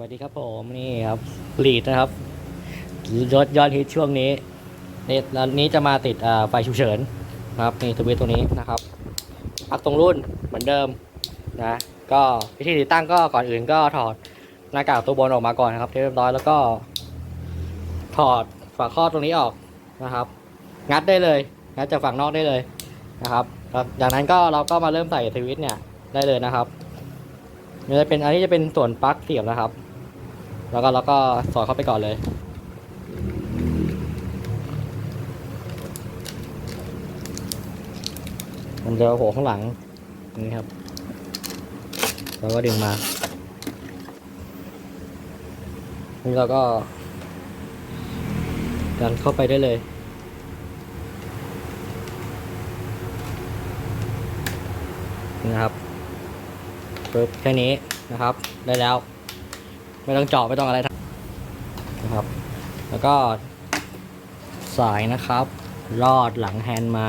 วัสดีครับผมนี่ครับลีดนะครับยอดยอดฮิตช่วงนี้นี่แล้วนี้จะมาติดไฟฉุกเฉินนะครับนี่สวิตตัวนี้นะครับปักตรงรุ่นเหมือนเดิมนะก็วิธีติดตั้งก็ก่อนอื่นก็ถอดหน้ากากตัวบนออกมาก่อนนะครับเรียบร้อยแล้วก็ ถอดฝาครอบตรงนี้ออกนะครับ งัดได้เลยงัดจากฝั่งนอกได้เลยนะครับจากนั้นก็เราก็มาเริ่มใส่สวิตช์เนี่ยได้เลยนะครับจะเป็นอันนี้จะเป็นส่วนปลั๊กเสียบนะครับ แล้วก็เราก็สอดเข้าไปก่อนเลย มันจะโผล่ข้างหลังนี่ครับ แล้วก็ดึงมานี่เราก็ดันเข้าไปได้เลยนี่นะครับปึ๊บแค่นี้นะครับ ได้แล้ว ไม่ต้องเจาะไม่ต้องอะไรทั้งนะครับ แล้วก็สายนะครับลอดหลังแฮนด์มา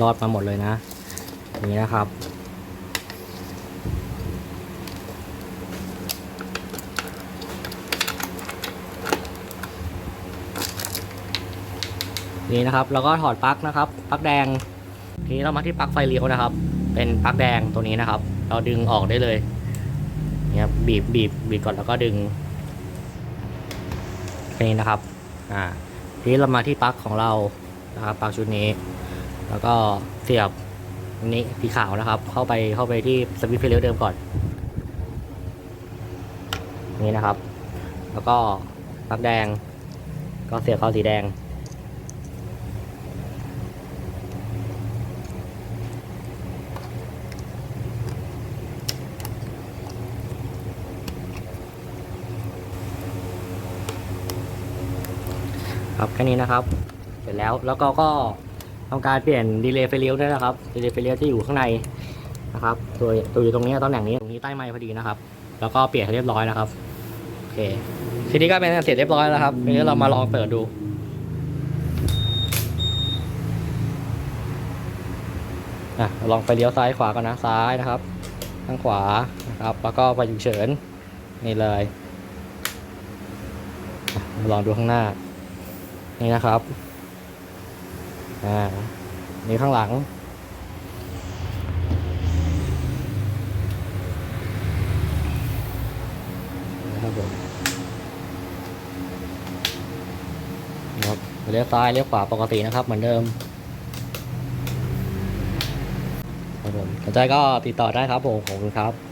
รอดมาหมดเลยนะอย่างนี้นะครับ นี่นะครับเราก็ถอดปลั๊กนะครับปลั๊กแดง ทีนี้เรามาที่ปลั๊กไฟเลี้ยวนะครับ เป็นปลั๊กแดงตัวนี้นะครับ เราดึงออกได้เลยเนี่ยบีบบีบบีบก่อนแล้วก็ดึงแค่นี้นะครับอ่าทีนี้เรามาที่ปลั๊กของเรานะครับปลั๊กชุดนี้ แล้วก็เสียบอันนี้สีขาวนะครับ เข้าไปเข้าไปที่สวิตช์ไฟเลี้ยวเดิมก่อนนี่นะครับ แล้วก็ปลั๊กแดง ก็เสียบเข้าสีแดง ครับแค่นี้นะครับ เสร็จแล้วแล้วก็ก็ทำการเปลี่ยนดีเลย์ไฟเลี้ยวด้วยนะครับดีเลย์ไฟเลี้ยวที่อยู่ข้างในนะครับตัวตัวอยู่ตรงนี้ตำแหน่งนี้ตรงนี้ใต้ไม้พอดีนะครับ แล้วก็เปลี่ยนให้เรียบร้อยนะครับโอเคทีนี้ก็เป็นเสร็จเรียบร้อยแล้วครับทีนี้เรามาลองเปิดดูอะลองไฟเลี้ยวซ้ายขวากันนะซ้ายนะครับข้างขวานะครับแล้วก็ไปฉุกเฉินนี่เลยลองดูข้างหน้า นี่นะครับ อ่า นี่ข้างหลัง นะครับผมครับเลี้ยวซ้ายเลี้ยวขวาปกตินะครับ เหมือนเดิมครับผมสนใจก็ติดต่อได้ครับผมขอบคุณครับ